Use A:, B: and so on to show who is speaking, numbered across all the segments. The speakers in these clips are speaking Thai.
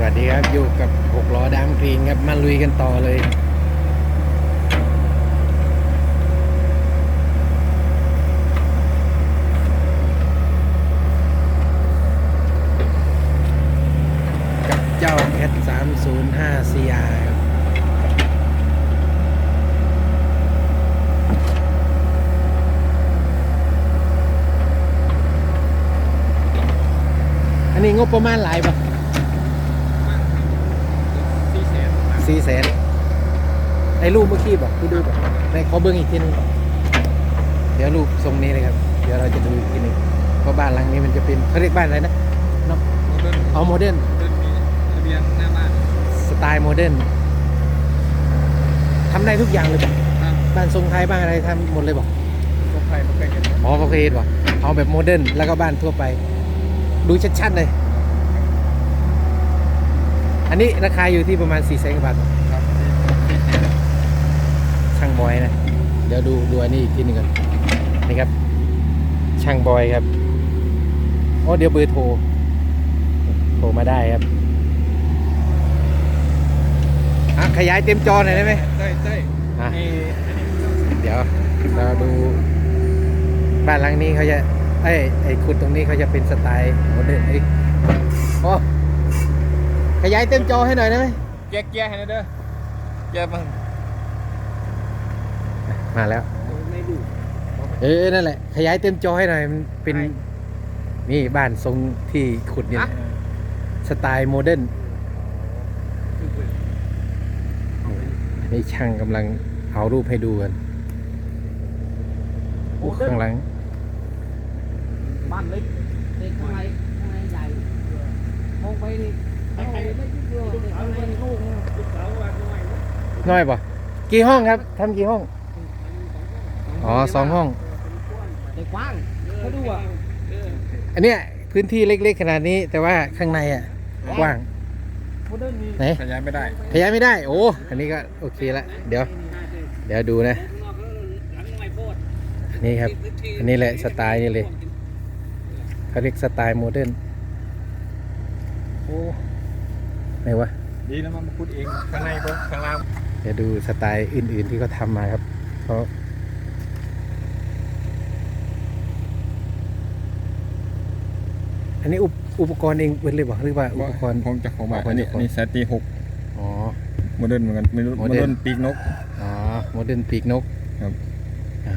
A: สวัสดีครับ อยู่กับหกล้อดามกรีนครับ มาลุยกันต่อเลยกับเจ้าแคท305 CR ครับอันนี้งบประมาณหลายปะ
B: สี่แสน
A: สี่แสนไอ้รูปเมื่อกี้บอกที่ดูบอกในขอเบิ้งอีกทีนึงก่อนเดี๋ยวรูปทรงนี้เลยครับ เดี๋ยวเราจะดูอีกทีนึงเพราะบ้านหลังนี้มันจะเป็นเขาเรียกบ้านอะไรนะเนาะ
B: โมเดิร์น
A: เอาโมเดิร์น
B: โมเดิร์นมีทะเบียนหน้าบ้าน
A: สไตล์โมเดิร์นทำได้ทุกอย่างเลยบอก
B: ครับ
A: บ้านทรงไทยบ้านอะไรทำหมดเลยบอก
B: พวกไทยพวกใกล้กัน
A: อ๋อโอเคบอกเอาแบบโมเดิร์นแล้วก็บ้านทั่วไป ดูชัดๆเลย อันนี้ราคาอยู่ที่ประมาณ4ี่แสนกว่าบาท
B: ครับสี่แสน
A: ช่างบอยนะ เดี๋ยวดูดูอันนี้อีกทีหนึงก่อนนี่ครับ ช่างบอยครับโอ้เดี๋ยวเบอร์โทรโทรมาได้ครับอะขยายเต็มจอหน่อยได้ไหม
B: ได้ได้
A: อะ
B: นี่อันนี้
A: เดี๋ยวเราดูบ้านหลังนี้เขาจะไอ้ยไอ้ขุดตรงนี้เขาจะเป็นสไตล์โมเดิร์นไอ้ยโอ้ ขยายเต็มจอให้หน่อยได้ไหม
B: แยกแยกให้หนะเด้อแยกมัน
A: มาแล้ว
B: ไม่ดู
A: เออนั่นแหละ ขยายเต็มจอให้หน่อยมันเป็นนี่บ้านทรงที่ขุดเนี่ยนะสไตล์โมเดิร์นอันนี้ช่างกำลังเอารูปให้ดูกันโอ้ข้างหลัง
B: บ้านเล็ก
C: เด็กข้างในข้างในใหญ่มองไปนี่ เอาไม่คิดเยอะเด็กข้างในลูกนะ
B: ลูกสาวว่าน้อยนะ
A: น้อยป่ะกี่ห้องครับทำกี่ห้อง อ๋อสองห้อง
C: เด็กกว้างเขาดูอะ
B: เออ
A: อันเนี้ยพื้นที่เล็กๆขนาดนี้ แต่ว่าข้างในอะกว้าง
C: โมเดิร์นมี
A: ไหน
B: ขยายไม่ได้
A: ขยายไม่ได้ โอ้ อันนี้ก็โอเคละ เดี๋ยว เดี๋ยวดูนะ นี่ครับ อันนี้แหละสไตล์นี่เลยเขาเรียกสไตล์โมเดิร์นโอ้ ไหนวะ
B: ดีนะมันมาพูดเองข้างในก็ข้างล่าง
A: เดี๋ยวดูสไตล์อื่น ๆที่เขาทำมาครับเขาอันนี้อุปอุปกรณ์เองเป็นเลยบอกหรือว่าอุปกรณ์
B: ผมจะของบ้าน
A: ของ
B: อันนี้
A: เจ้าของ
B: อันนี้สตีหก
A: อ๋อ
B: โมเดิร์นเหมือนกันไม่รู้
A: โม
B: โม
A: เดิ
B: เดิ
A: ร์น
B: ร์นปีกนก
A: อ๋อโมเดิร์นปีกนก
B: ครับ
A: อะ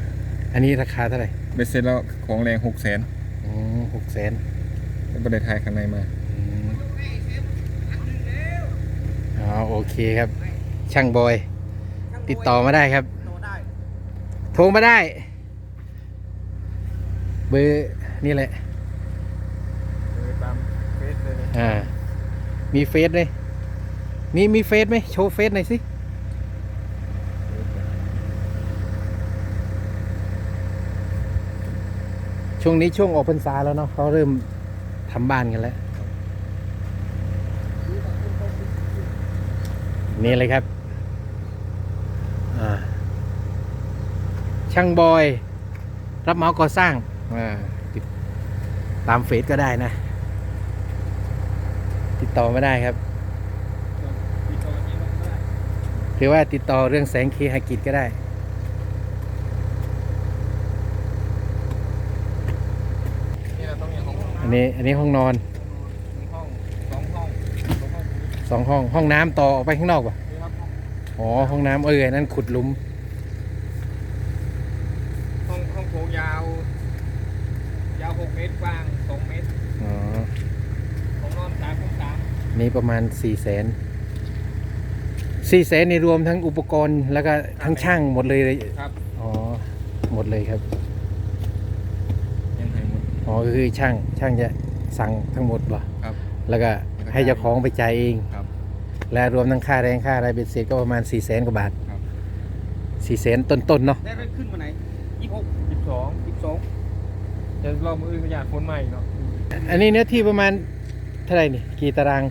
A: อันนี้ราคาเท่าไหร่
B: เบ็ดเสร็จแล้วของแรงหกแสน
A: อ๋อหกแสน
B: แล้วก็ได้ทายข้างในมา
A: อ๋อโอเคครับ ช่างบอย ติดต่อมาได้ครับ
C: โตได้
A: โทรมาได้ เบอร์นี่แหละ
B: ตามเฟซเลย
A: อ่า มีเฟซเลยมีมีเฟซไหมโชว์เฟซหน่อยสิ ช่วงนี้ช่วงออกพรรษาแล้วเนาะเขาเริ่มทำบ้านกันแล้ว นี่เลยครับอ่าช่างบอย รับเหมาก่อสร้างอ่าติดตามเฟซก็ได้นะ ติดต่อมาได้ครับ หรือว่าติดต่อเรื่องแสงเคหกิจก็ได้
B: นี่เราต้องมีห้อง
A: อันนี้อันนี้ห้องนอน
B: ห้องสองห้องสองห้อง
A: สองห้องห้องน้ำต่อออกไปข้างนอกป่ะ
B: นี่ครับ
A: อ๋อห้องน้ำเอออันนั้นขุดหลุม
B: ห้องห้องโถงยาว ยาวหกเมตรกว้างสองเมตร
A: อ๋อ
B: ของนอนสามคูณสาม
A: นี่ประมาณสี่แสนสี่แสนนี่รวมทั้งอุปกรณ์แล้วก็ทั้งช่างหมดเลยเลย
B: ครับ
A: อ๋อหมดเลยครับ
B: ยังไงหมด
A: อ๋อก็คือช่างช่างจะสั่งทั้งหมดป่ะ
B: ครับ
A: แล้วก็ให้เจ้าของไปจ่ายเอง
B: ครับ
A: และรวมทั้งค่าแรงค่าอะไรเป็นเสร็จก็ประมาณ4ี่แสนกว่าบาท
B: ครับ
A: 4ี่แสนต้นๆเนาะ
C: ได้ไปขึ้นมาไหนยี่สิบหก
B: สิบสอง
C: ยี่สิบสอง
B: จะรอบมืออื่นก็อยากฝนใหม่เนาะ
A: อันนี้เนื้อที่ประมาณเท่าไหร่นี่กี่ตาราง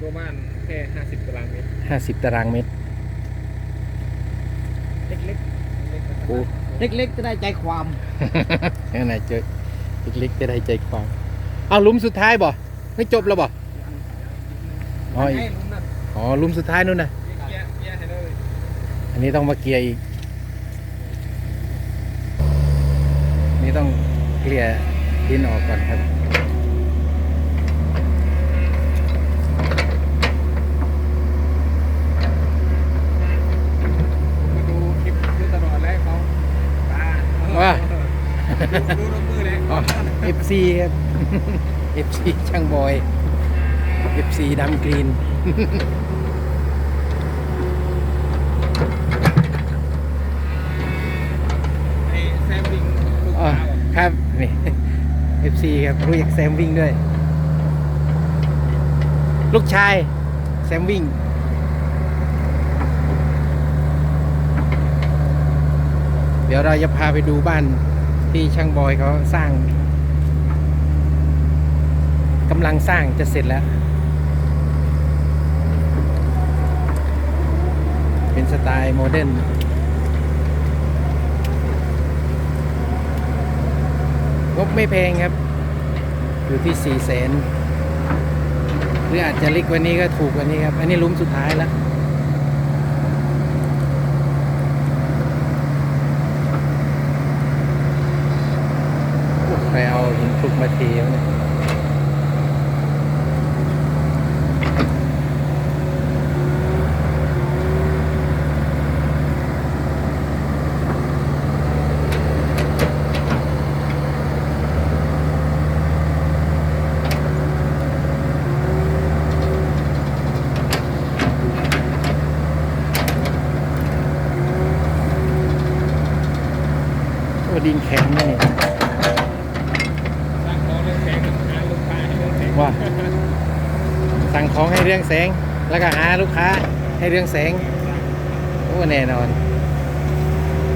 B: ตัวบ้านแค่ห้าสิบตารางเมตร
A: 50 ตารางเมตร
C: เล็ก
B: เล็กนะครับ
A: โอ้
C: ๆเล็กๆจะได้ใจความ
A: นั่นไหนะเจอเล็กๆจะได้ใจความเอาหลุมสุดท้ายบ่ไม่จบแล้วบ่อ๋ออีก
B: ให้ลุงนั่น
A: อ๋อหลุมสุดท้ายนู่นนะ
B: เกียร์เกียร์ให้เลย
A: อันนี้ต้องมาเกียร์อีก นี่ต้องเกลี่ยดินออกก่อนครับ
B: ผมมาดูคลิปดูตลอดแล้วเขาตา
A: ว่า
B: ดูดูมือเลย
A: อ๋อ FC ครับ FC ช่างบอย FC ดำกรีน
B: ไอ้แซมบิงลูก
A: อ๋อ
B: สาว
A: ครับ นี่ FC ครับรู้จักแซมวิ่งด้วย ลูกชาย แซมวิ่ง เดี๋ยวเราจะพาไปดูบ้านที่ช่างบอยเขาสร้างกำลังสร้างจะเสร็จแล้ว เป็นสไต ล์โมเดิร์นงบไม่แพงครับ อยู่ที่สี่แสนหรืออาจจะเล็กกว่านี้ก็ถูกกว่านี้ครับ อันนี้ลุ้มสุดท้ายแล้วใครเอาหินคลุกมาเทวเนี่ยโอ้ดินแข็งนี่
B: สร้างของเรื่องแสงหาลูกค้าให้เรื่องแสง
A: ว่าสั่งของให้เรื่องแสง แล้วก็หาลูกค้าให้เรื่องแสงโอ้แน่นอน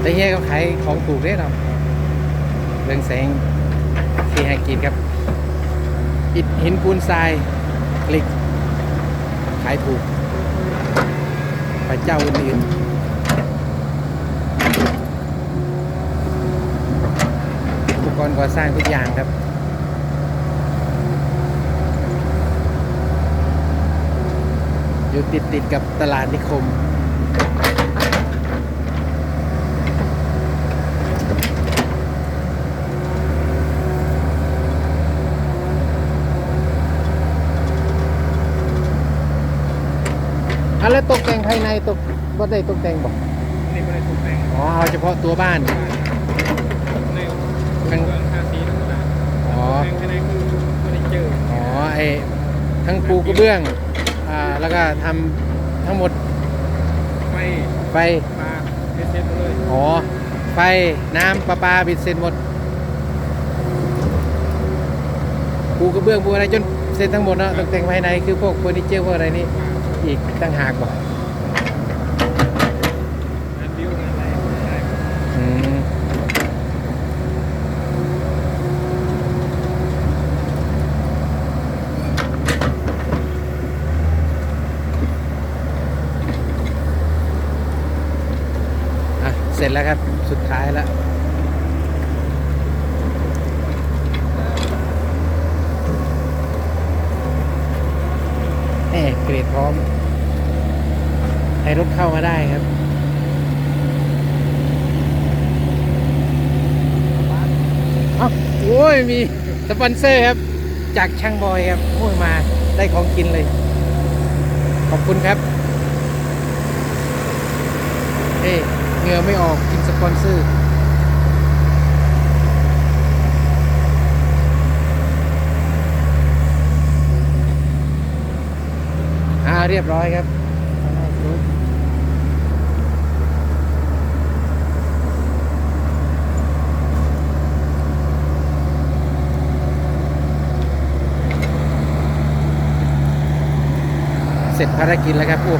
A: แต่เฮียเขาขายของถูกแน่นอนเรื่องแสงที่ให้กินครับอิฐหินปูนทรายเหล็ก ขายถูกพระเจ้าอื่นอุปกรณ์ก่อสร้างทุกอย่างครับ อยู่ติดติดๆกับตลาดนิคม อะแล้วตกแต่งภายในตกว่าได้ตกแต่งบอก
B: นี่ไม่ได้ถูกแต่ง
A: อ๋อเอาเฉพาะตัวบ้าน
B: ในเป็นเมืองทาสีธรรมดา
A: อ๋อ
B: แต่งภายในคือไม่ได้เจอ
A: อ๋อไอทั้งปูกระเบื้องอ่า แล้วก็ทำทั้งหมด
B: ไฟ
A: ไฟ
B: มาเป็นเซ็ตเลย
A: อ๋อไฟน้ำประปาบิดเสร็จหมดปูกระเบื้องปูอะไรจนเสร็จทั้งหมดเนาะตกแต่งภายในคือพวกเฟอร์นิเจอร์พวกอะไรนี่อีกตั้งหากบอก
B: งานบิวงานอะไรอะไร
A: อืมอะ เสร็จแล้วครับ สุดท้ายแล้วแหม่เกรดพร้อม ให้รถเข้ามาได้ครับอ้าโอ้ย มีสปอนเซอร์ครับ จากช่างบอยครับโอ้ยมาได้ของกินเลย ขอบคุณครับ เฮ้ เหงื่อไม่ออกกินสปอนเซอร์อ่าเรียบร้อยครับเสร็จภารกิจแล้วครับโอ้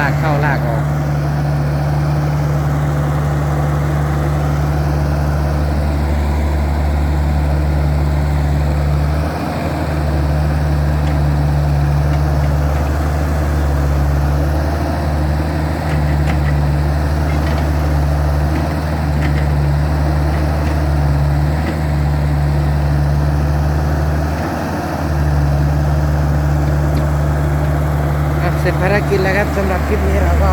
A: ลากเข้าลากออก ภารกิจแล้วครับสำหรับคลิปนี้เราก็